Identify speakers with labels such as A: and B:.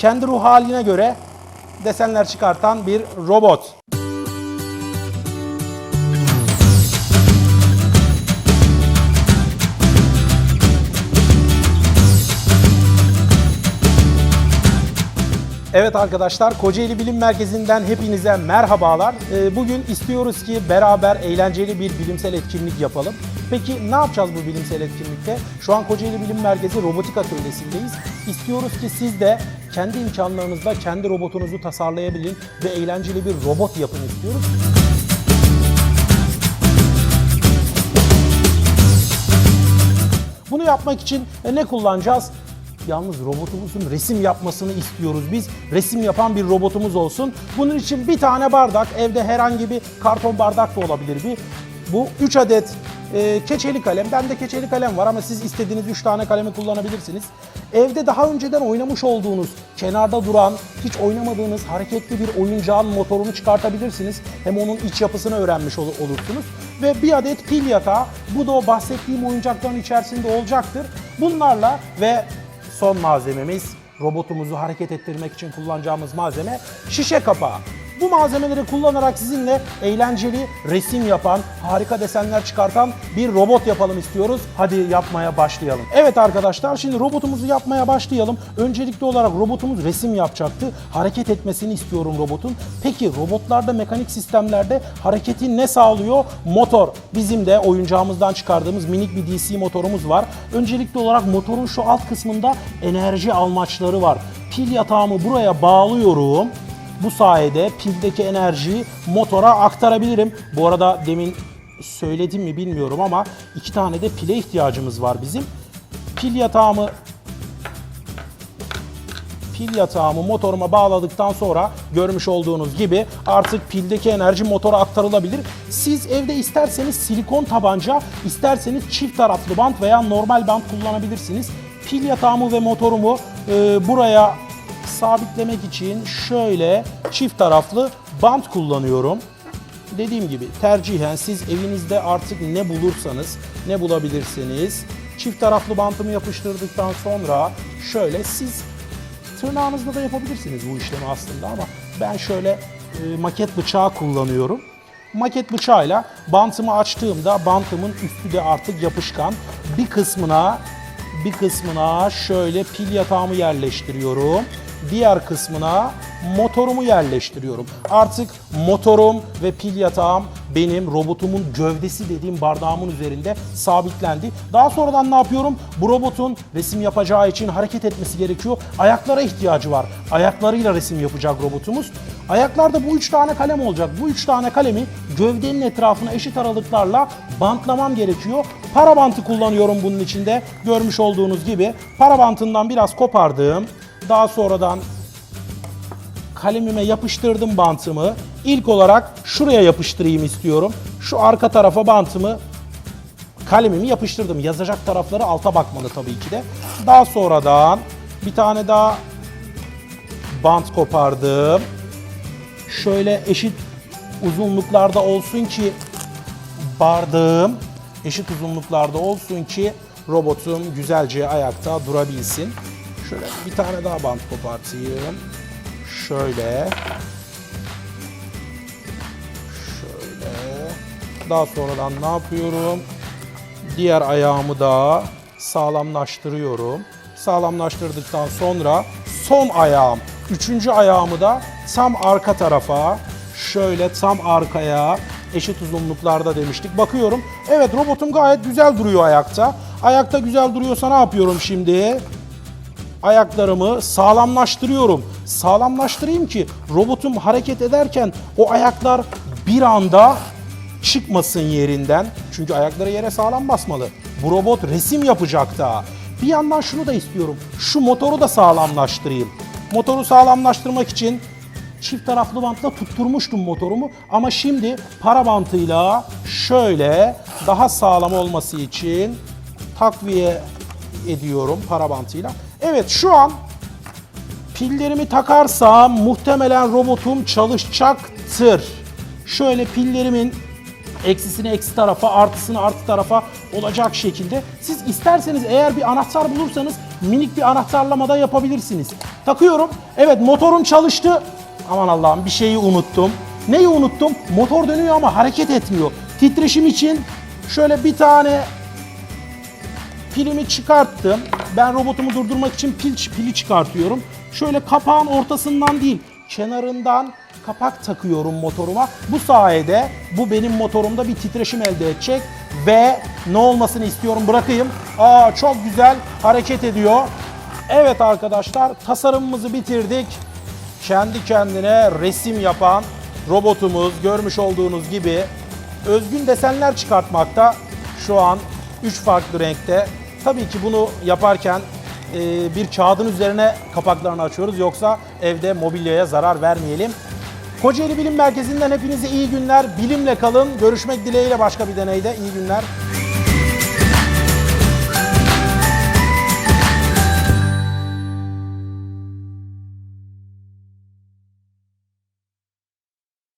A: kendi ruh haline göre desenler çıkartan bir robot. Evet arkadaşlar Kocaeli Bilim Merkezi'nden hepinize merhabalar. Ee, Bugün istiyoruz ki beraber eğlenceli bir bilimsel etkinlik yapalım. Peki ne yapacağız bu bilimsel etkinlikte? Şu an Kocaeli Bilim Merkezi robotik atölyesindeyiz. İstiyoruz ki siz de kendi imkanlarınızla kendi robotunuzu tasarlayabilin ve eğlenceli bir robot yapın istiyoruz. Bunu yapmak için e, ne kullanacağız? Yalnız robotumuzun resim yapmasını istiyoruz biz. Resim yapan bir robotumuz olsun. Bunun için bir tane bardak, evde herhangi bir karton bardak da olabilir bir. Bu 3 adet e, keçeli kalem. Bende keçeli kalem var ama siz istediğiniz 3 tane kalemi kullanabilirsiniz. Evde daha önceden oynamış olduğunuz, kenarda duran, hiç oynamadığınız hareketli bir oyuncağın motorunu çıkartabilirsiniz. Hem onun iç yapısını öğrenmiş ol- olursunuz. Ve bir adet pil yatağı. Bu da o bahsettiğim oyuncakların içerisinde olacaktır. Bunlarla ve son malzememiz robotumuzu hareket ettirmek için kullanacağımız malzeme şişe kapağı. Bu malzemeleri kullanarak sizinle eğlenceli resim yapan, harika desenler çıkartan bir robot yapalım istiyoruz. Hadi yapmaya başlayalım. Evet arkadaşlar şimdi robotumuzu yapmaya başlayalım. Öncelikli olarak robotumuz resim yapacaktı. Hareket etmesini istiyorum robotun. Peki robotlarda mekanik sistemlerde hareketi ne sağlıyor? Motor. Bizim de oyuncağımızdan çıkardığımız minik bir DC motorumuz var. Öncelikli olarak motorun şu alt kısmında enerji almaçları var. Pil yatağımı buraya bağlıyorum. Bu sayede pildeki enerjiyi motora aktarabilirim. Bu arada demin söyledim mi bilmiyorum ama iki tane de pile ihtiyacımız var bizim. Pil yatağımı pil yatağımı motoruma bağladıktan sonra görmüş olduğunuz gibi artık pildeki enerji motora aktarılabilir. Siz evde isterseniz silikon tabanca, isterseniz çift taraflı bant veya normal bant kullanabilirsiniz. Pil yatağımı ve motorumu e, buraya sabitlemek için şöyle çift taraflı bant kullanıyorum. Dediğim gibi tercihen siz evinizde artık ne bulursanız, ne bulabilirsiniz. Çift taraflı bantımı yapıştırdıktan sonra şöyle siz tırnağınızla da yapabilirsiniz bu işlemi aslında ama ben şöyle e, maket bıçağı kullanıyorum. Maket bıçağıyla bantımı açtığımda bantımın üstü de artık yapışkan. Bir kısmına bir kısmına şöyle pil yatağımı yerleştiriyorum. Diğer kısmına motorumu yerleştiriyorum. Artık motorum ve pil yatağım benim robotumun gövdesi dediğim bardağımın üzerinde sabitlendi. Daha sonradan ne yapıyorum? Bu robotun resim yapacağı için hareket etmesi gerekiyor. Ayaklara ihtiyacı var. Ayaklarıyla resim yapacak robotumuz. Ayaklarda bu üç tane kalem olacak. Bu üç tane kalemi gövdenin etrafına eşit aralıklarla bantlamam gerekiyor. Para bantı kullanıyorum bunun içinde. Görmüş olduğunuz gibi para bantından biraz kopardım. Daha sonradan kalemime yapıştırdım bantımı. İlk olarak şuraya yapıştırayım istiyorum. Şu arka tarafa bantımı kalemimi yapıştırdım. Yazacak tarafları alta bakmalı tabii ki de. Daha sonradan bir tane daha bant kopardım. Şöyle eşit uzunluklarda olsun ki bardağım eşit uzunluklarda olsun ki robotum güzelce ayakta durabilsin. Şöyle bir tane daha bant kopartayım. Şöyle. Şöyle. Daha sonradan ne yapıyorum? Diğer ayağımı da sağlamlaştırıyorum. Sağlamlaştırdıktan sonra son ayağım, üçüncü ayağımı da tam arka tarafa, şöyle tam arkaya eşit uzunluklarda demiştik. Bakıyorum. Evet robotum gayet güzel duruyor ayakta. Ayakta güzel duruyorsa ne yapıyorum şimdi? Ayaklarımı sağlamlaştırıyorum. Sağlamlaştırayım ki robotum hareket ederken o ayaklar bir anda çıkmasın yerinden. Çünkü ayakları yere sağlam basmalı. Bu robot resim yapacak da. Bir yandan şunu da istiyorum. Şu motoru da sağlamlaştırayım. Motoru sağlamlaştırmak için çift taraflı bantla tutturmuştum motorumu ama şimdi para bantıyla şöyle daha sağlam olması için takviye ediyorum para bantıyla. Evet şu an pillerimi takarsam muhtemelen robotum çalışacaktır. Şöyle pillerimin eksisini eksi tarafa, artısını artı tarafa olacak şekilde. Siz isterseniz eğer bir anahtar bulursanız minik bir anahtarlama da yapabilirsiniz. Takıyorum. Evet motorum çalıştı. Aman Allah'ım bir şeyi unuttum. Neyi unuttum? Motor dönüyor ama hareket etmiyor. Titreşim için şöyle bir tane pilimi çıkarttım. Ben robotumu durdurmak için pil, pili çıkartıyorum. Şöyle kapağın ortasından değil, kenarından kapak takıyorum motoruma. Bu sayede bu benim motorumda bir titreşim elde edecek ve ne olmasını istiyorum bırakayım. Aa çok güzel hareket ediyor. Evet arkadaşlar tasarımımızı bitirdik. Kendi kendine resim yapan robotumuz görmüş olduğunuz gibi özgün desenler çıkartmakta. Şu an 3 farklı renkte. Tabii ki bunu yaparken e, bir kağıdın üzerine kapaklarını açıyoruz yoksa evde mobilyaya zarar vermeyelim. Kocaeli Bilim Merkezi'nden hepinize iyi günler. Bilimle kalın. Görüşmek dileğiyle başka bir deneyde. İyi günler.